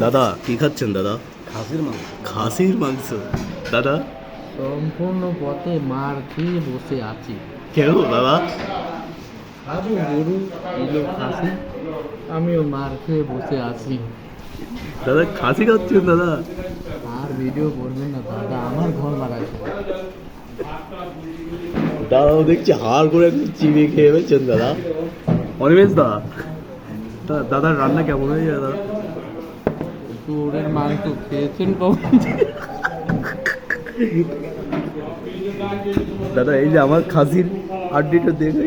দাদা কি খাচ্ছেন দাদা? খাসির মাংস। খাসির মাংস। দাদা? সম্পূর্ণ পথে মার খেয়ে বসে আছি। কেন দাদা? খাব গরু এলো খাসি আমিও মার খেয়ে বসে আছি। দাদা খাসি খাচ্ছেন দাদা? আর ভিডিও করবেন না দাদা আমার ঘর মারাইছে দাদাও দেখছি হাড় করে একটু চিবিয়ে খেয়ে ফেলছেন দাদা। অনিমেষ দা দা- দাদার রান্না কেমন হয়েছে দাদা? চোরের মাংস খেয়েছেন দাদা এই যে আমার খাসির হাড্ডিটা দেখে।